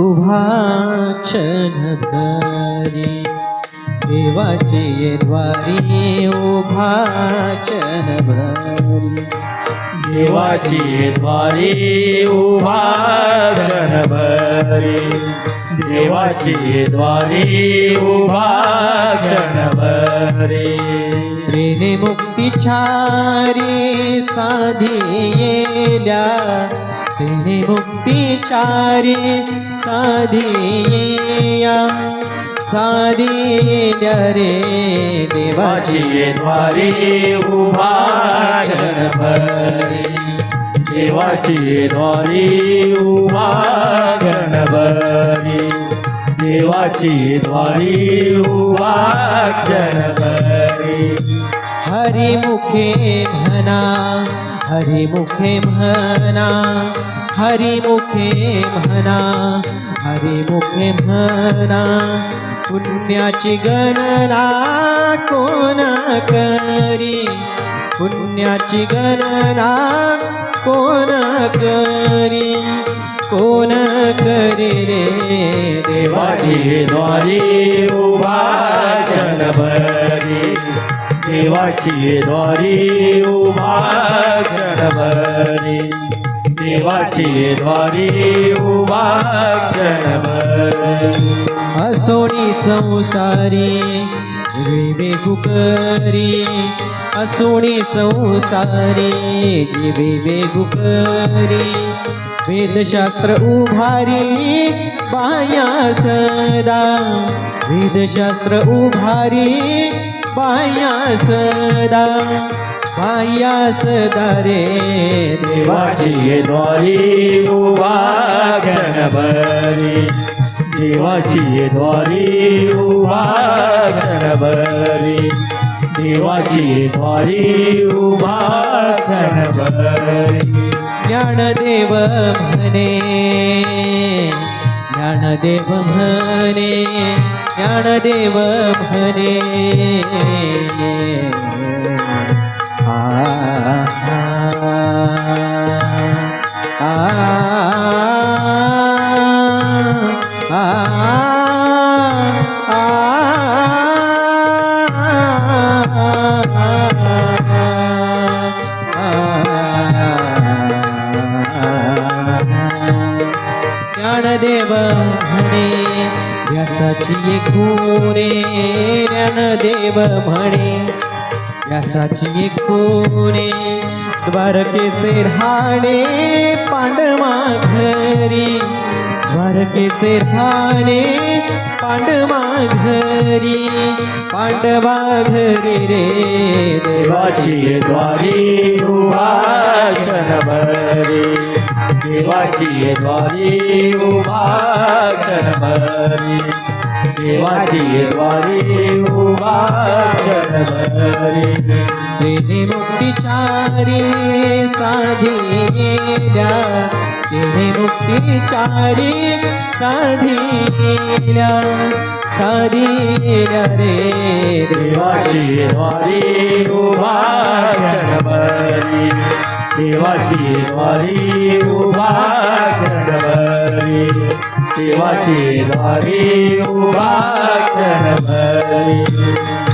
उभा क्षणभरी देवाचे द्वारी उभा क्षणभरी देवाची द्वारी उभा क्षणभरी देवाची द्वारी उभा क्षणभरी त्रिने मुक्तिचारी साधियेल्या त्रिने मुक्तिचारी साधिया साधिया रे देवाची देवाची द्वारी उभा क्षणभरी देवाची द्वारी उभा क्षणभरी देवाची द्वारी उभा क्षणभरी हरिमुखे म्हणा हरिमुखे म्हणा हरिमुखे म्हणा हरिमुखे म्हणा पुण्याची गणना कोण करी? पुण्याची गणना कोण करी? कोण करी रे देवाची देवाची द्वारी? देवाची द्वारी उभा क्षणभरी. देवाची द्वारी उभा क्षणभरी. असोणी संसारी जीवे गुपरी असोणी संसारी जीवे वेगुकरी वेदशास्त्र उभारी बाया सदा. वेदशास्त्र उभारी बाया सदा बाया सदा रे देवाची द्वारी उभा क्षणभरी. देवाची द्वारी उभा क्षणभरी. देवाची द्वारी उभा क्षणभरी. ज्ञानदेव म्हणे ज्ञानदेव म्हणे ज्ञानदेव म्हणे आ, आ, ज्ञानदेव म्हणे व्यासाची कोणे गुणे ज्ञानदेव म्हणे. व्यासाची एक द्वारकेचे राहणे पांडवा घरी. द्वारकेचे राहणे पांडवा घरी. पांडवा घरी रे देवाची द्वारी उभा क्षणभरी देवाची द्वारी उभा क्षणभरी देवाची द्वारी उभा क्षणभरी तेने मुक्तिचारी साधिल्या तेने मुक्तिचारी साधिल्या साधिल्या रे देवाची. द्वारी उभा क्षणभरी देवाची द्वारी उभा क्षणभरी देवाची द्वारी उभा क्षण भरी.